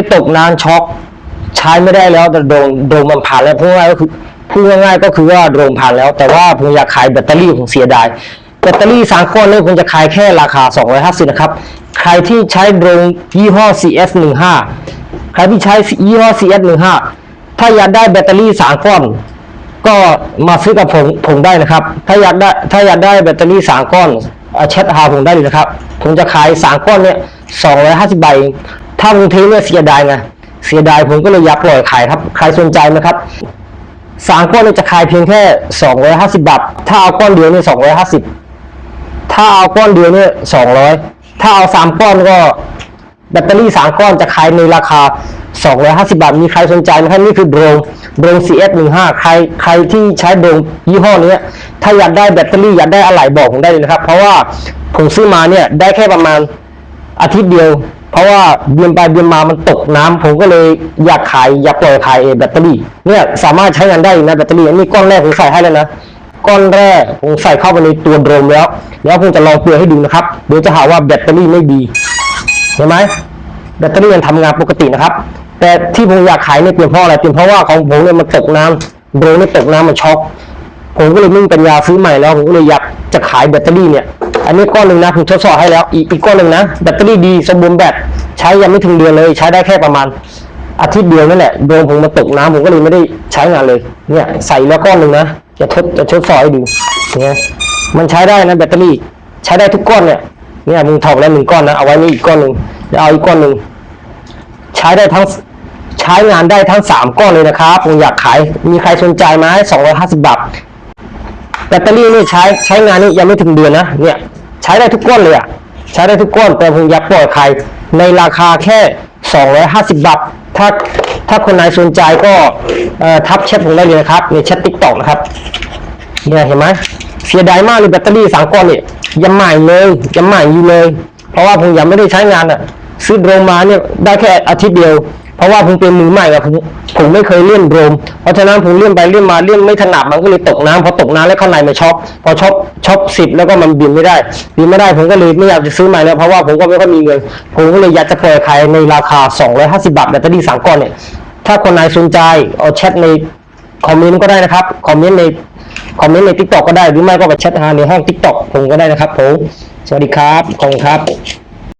นี้ตกนานช็อกใช้ไม่ได้แล้วแต่โดนโดนมันผ่านแล้วพูดง่ายก็คือพูดง่ายๆก็คือว่าโดนผ่านแล้ว แต่ว่าผมอยากขายแบตเตอรี่ผมเสียดายแบตเตอรี่สามก้อนเนี่ยผมจะขายแค่ราคา 250 นะครับ ใครที่ใช้โดรนยี่ห้อ CS15 ใครที่ใช้ยี่ห้อ CS15 ถ้าอยากได้แบตเตอรี่สามก้อนก็มาซื้อกับผมผมได้นะครับ ถ้าอยากได้ถ้าอยากได้แบตเตอรี่สามก้อนเอ่อแชทหาผมได้เลยนะครับ ผมจะขายสามก้อนเนี่ยสองร้อยห้าสิบใบ ถ้าบางทีเนี่ยเสียดายไงเสียดายผมก็เลยอยากปล่อยขายครับ ใครสนใจนะครับสามก้อนเนี่ยจะขายเพียงแค่สองร้อยห้าสิบบาท ถ้าเอาก้อนเดียวเนี่ยสองร้อยห้าสิบถ้าเอาก้อนเดียวเนี่ยสองร้อยถ้าเอาสามก้อนก็แบตเตอรี่สามก้อนจะขายในราคา 250 บาท มีใครสนใจไหมครับนี่คือโดรนโดรน CS15 ใครใครที่ใช้โดรนยี่ห้อนี้ถ้าอยากได้แบตเตอรี่อยากได้อะไหล่บอกผมได้เลยนะครับ เพราะว่าผมซื้อมาเนี่ยได้แค่ประมาณอาทิตย์เดียว เพราะว่าเบียนไปเบียนมามันตกน้ำผมก็เลยอยากขายอยากปล่อยขายเอแบตเตอรี่ เนี่ยสามารถใช้งานได้นะแบตเตอรี่อันนี้ก้อนแรกผมใส่ให้แล้วนะก้อนแรกผมใส่เข้าไปในตัวโดรนแล้ว แล้วผมจะลองเปลือยให้ดูนะครับเดี๋ยวจะหาว่าแบตเตอรี่ไม่ดีเห็นไหมแบตเตอรี่ยังทำงานปกตินะครับ แต่ที่ผมอยากขายเนี่ยเป็นเพราะอะไรเป็นเพราะว่าของผมเนี่ยมันตกน้ำโดรนเนี่ยตกน้ำมันช็อกผมก็เลยไม่มีปัญญาซื้อใหม่แล้วผมก็เลยอยากจะขายแบตเตอรี่เนี่ย อันนี้ก้อนหนึ่งนะผมทดสอบให้แล้ว อีกอีกก้อนหนึ่งนะแบตเตอรี่ดีสมบูรณ์แบบใช้ยังไม่ถึงเดือนเลย ใช้ได้แค่ประมาณอาทิตย์เดียวนั่นแหละโดนผมมาตกน้ำผมก็เลยไม่ได้ใช้งานเลยเนี่ยใส่แล้วก้อนหนึ่งนะจะทดจะทดสอบให้ดูเนี่ยมันใช้ได้นะแบตเตอรี่ใช้ได้ทุกก้อนเนี่ยเนี่ยมึงถอดแล้วหนึ่งก้อนนะเอาไว้นี่อีกก้อนหนึ่งเดี๋ยวเอาอีกก้อนหนึ่งใช้ได้ทั้งใช้งานได้ทั้งสามก้อนเลยนะครับผมอยากขายมีใครสนใจไหมสองร้อยห้าสิบบาท แบตเตอรี่นี่ใช้ใช้งานนี่ยังไม่ถึงเดือนนะเนี่ยใช้ได้ทุกก้อนเลยอะใช้ได้ทุกก้อนแต่ผมอยากปล่อยขายในราคาแค่สองร้อยห้าสิบบาทถ้าถ้าคนไหนสนใจก็ทักแชทผมได้เลยนะครับในแชทติ๊กต็อกนะครับเนี่ยเห็นไหมเสียดายมากเลยแบตเตอรี่สามก้อนเนี่ยยังใหม่เลยยังใหม่อยู่เลย เพราะว่าผมยังไม่ได้ใช้งานอะซื้อโรนมาเนี่ยได้แค่อาทิตย์เดียว เพราะว่าผมเป็นมือใหม่อะผมผมไม่เคยเล่นโดรนเพราะฉะนั้นผมเล่นไปเล่นมาเล่นไม่ถนัดมันก็เลยตกน้ำพอตกน้ำแล้วข้างในมันช็อปพอช็อปช็อปสิบแล้วก็มันบินไม่ได้บินไม่ได้ผมก็เลยไม่อยากจะซื้อใหม่แล้วเพราะว่าผมก็ไม่ค่อยมีเงินผมก็เลยอยากจะปล่อยขายในราคา 250 บาทแบตเตอรี่สามก้อนเนี่ยถ้าคนไหนสนใจเอาแชทในคอมเมนต์ก็ได้นะครับคอมเมนต์ในคอมเมนต์ในทิกตอกก็ได้หรือไม่ก็ไปแชทหาในห้องทิกตอกผมก็ได้นะครับผมสวัสดีครับขอบคุณครับ